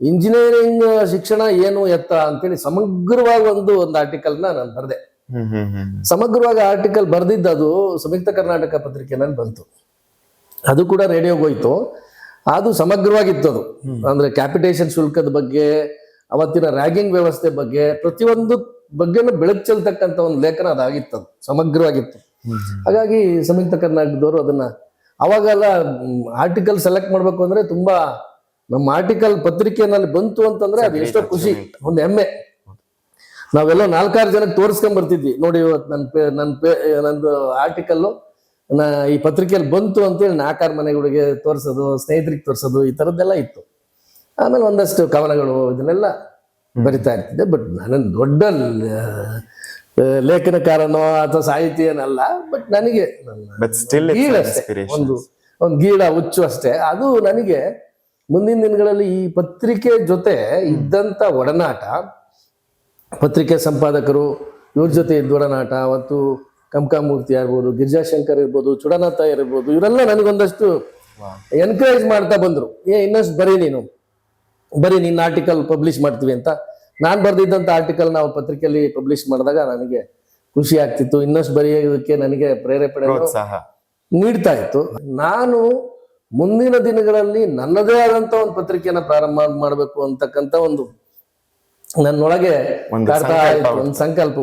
Engineering ಶಿಕ್ಷಣ ಏನು ಎತ್ತ ಅಂತೇಳಿ ಸಮಗ್ರವಾಗಿ ಒಂದು ಒಂದು ಆರ್ಟಿಕಲ್ನ ನಾನು ಬರೆದೆ. ಸಮಗ್ರವಾಗಿ ಆರ್ಟಿಕಲ್ ಬರೆದಿದ್ದು ಅದು ಸಂಯುಕ್ತ ಕರ್ನಾಟಕ ಪತ್ರಿಕೆನಲ್ಲಿ ಬಂತು. ಅದು ಕೂಡ ರೇಡಿಯೋಗೆ ಹೋಯ್ತು. ಅದು ಸಮಗ್ರವಾಗಿತ್ತು ಅದು. ಅಂದ್ರೆ ಕ್ಯಾಪಿಟೇಷನ್ ಶುಲ್ಕದ ಬಗ್ಗೆ ಅವತ್ತಿನ ರ್ಯಾಗಿಂಗ್ ವ್ಯವಸ್ಥೆ ಬಗ್ಗೆ ಪ್ರತಿಯೊಂದು ಬಗ್ಗೆನೂ ಬೆಳಕು ಚೆಲ್ತಕ್ಕಂಥ ಒಂದು ಲೇಖನ ಅದಾಗಿತ್ತು ಅದು. ಸಮಗ್ರವಾಗಿತ್ತು. ಹಾಗಾಗಿ ಸಂಯುಕ್ತ ಕರ್ನಾಟಕದವರು ಅದನ್ನ ಅವಾಗೆಲ್ಲ ಆರ್ಟಿಕಲ್ ಸೆಲೆಕ್ಟ್ ಮಾಡ್ಬೇಕು ಅಂದ್ರೆ ತುಂಬಾ ನಮ್ಮ ಆರ್ಟಿಕಲ್ ಪತ್ರಿಕೆನಲ್ಲಿ ಬಂತು ಅಂತಂದ್ರೆ ಅದು ಎಷ್ಟೋ ಖುಷಿ ಒಂದು ಹೆಮ್ಮೆ. ನಾವೆಲ್ಲ ನಾಲ್ಕಾರು ಜನಕ್ಕೆ ತೋರಿಸ್ಕೊಂಡ್ ಬರ್ತಿದ್ವಿ ನೋಡಿ ಇವತ್ತು ನನ್ನ ಪೇ ನನ್ನ ಪೇ ನಂದು ಆರ್ಟಿಕಲ್ಲು ನಾ ಈ ಪತ್ರಿಕೆಯಲ್ಲಿ ಬಂತು ಅಂತೇಳಿ ನಾಲ್ಕಾರು ಮನೆಗಳಿಗೆ ತೋರಿಸೋದು ಸ್ನೇಹಿತರಿಗೆ ತೋರಿಸೋದು ಈ ಥರದ್ದೆಲ್ಲ ಇತ್ತು. ಆಮೇಲೆ ಒಂದಷ್ಟು ಕವನಗಳು ಇದನ್ನೆಲ್ಲ ಬರಿತಾ ಇರ್ತಿದ್ದೆ. ಬಟ್ ನಾನು ದೊಡ್ಡ ಲೇಖನಕಾರನೋ ಅಥವಾ ಸಾಹಿತಿ ಏನಲ್ಲ ಬಟ್ ನನಗೆ ನನ್ನ ಒಂದು ಒಂದು ಗೀಳ ಹುಚ್ಚು ಅಷ್ಟೇ. ಅದು ನನಗೆ ಮುಂದಿನ ದಿನಗಳಲ್ಲಿ ಈ ಪತ್ರಿಕೆ ಜೊತೆ ಇದ್ದಂತ ಒಡನಾಟ ಪತ್ರಿಕೆ ಸಂಪಾದಕರು ಇವ್ರ ಜೊತೆ ಇದ್ದ ಒಡನಾಟ ಮತ್ತು ಕಂಕಾಮೂರ್ತಿ ಆಗ್ಬೋದು ಗಿರಿಜಾಶಂಕರ್ ಇರ್ಬೋದು ಚುಡನಾಥ ಇರ್ಬೋದು ಇವರೆಲ್ಲ ನನಗೊಂದಷ್ಟು ಎನ್ಕರೇಜ್ ಮಾಡ್ತಾ ಬಂದರು. ಏ ಇನ್ನಷ್ಟು ಬರೀ ನೀನು ಬರೀ ನಿನ್ನ ಆರ್ಟಿಕಲ್ ಪಬ್ಲಿಷ್ ಮಾಡ್ತೀವಿ ಅಂತ. ನಾನು ಬರೆದಿದ್ದಂಥ ಆರ್ಟಿಕಲ್ ನಾವು ಪತ್ರಿಕೆಯಲ್ಲಿ ಪಬ್ಲಿಷ್ ಮಾಡಿದಾಗ ನನಗೆ ಖುಷಿ ಆಗ್ತಿತ್ತು. ಇನ್ನಷ್ಟು ಬರೆಯೋದಕ್ಕೆ ನನಗೆ ಪ್ರೇರೇಪಣೆ ನೀಡ್ತಾ ಇತ್ತು. ನಾನು ಮುಂದಿನ ದಿನಗಳಲ್ಲಿ ನನ್ನದೇ ಆದಂತ ಒಂದು ಪತ್ರಿಕೆಯನ್ನ ಪ್ರಾರಂಭ ಮಾಡಬೇಕು ಅಂತಕ್ಕಂಥ ಒಂದು ನನ್ನೊಳಗೆ ಒಂದು ಸಂಕಲ್ಪ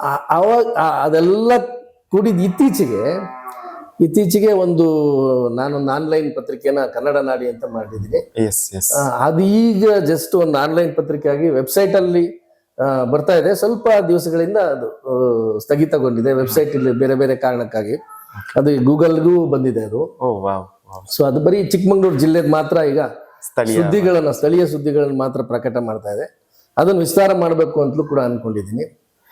ಆ- ಅವಾಗ ಅದೆಲ್ಲ ಕೂಡಿದ ಇತ್ತೀಚೆಗೆ ಇತ್ತೀಚೆಗೆ ಒಂದು ನಾನೊಂದು ಆನ್ಲೈನ್ ಪತ್ರಿಕೆನ ಕನ್ನಡ ನಾಡಿ ಅಂತ ಮಾಡಿದ್ದೀನಿ. ಅದು ಈಗ ಜಸ್ಟ್ ಒಂದು ಆನ್ಲೈನ್ ಪತ್ರಿಕೆ ಆಗಿ ವೆಬ್ಸೈಟ್ ಅಲ್ಲಿ ಬರ್ತಾ ಇದೆ. ಸ್ವಲ್ಪ ದಿವಸಗಳಿಂದ ಅದು ಸ್ಥಗಿತಗೊಂಡಿದೆ. ವೆಬ್ಸೈಟ್ ಇಲ್ಲಿ ಬೇರೆ ಬೇರೆ ಕಾರಣಕ್ಕಾಗಿ. ಅದು ಗೂಗಲ್ಗೂ ಬಂದಿದೆ ಅದು. ಸೊ ಅದು ಬರೀ ಚಿಕ್ಕಮಂಗ್ಳೂರು ಜಿಲ್ಲೆ ಮಾತ್ರ ಈಗ ಸುದ್ದಿಗಳನ್ನ ಸ್ಥಳೀಯ ಸುದ್ದಿಗಳನ್ನ ಮಾತ್ರ ಪ್ರಕಟ ಮಾಡ್ತಾ ಇದೆ. ಅದನ್ನು ವಿಸ್ತಾರ ಮಾಡಬೇಕು ಅಂತಲೂ ಕೂಡ ಅನ್ಕೊಂಡಿದ್ದೀನಿ.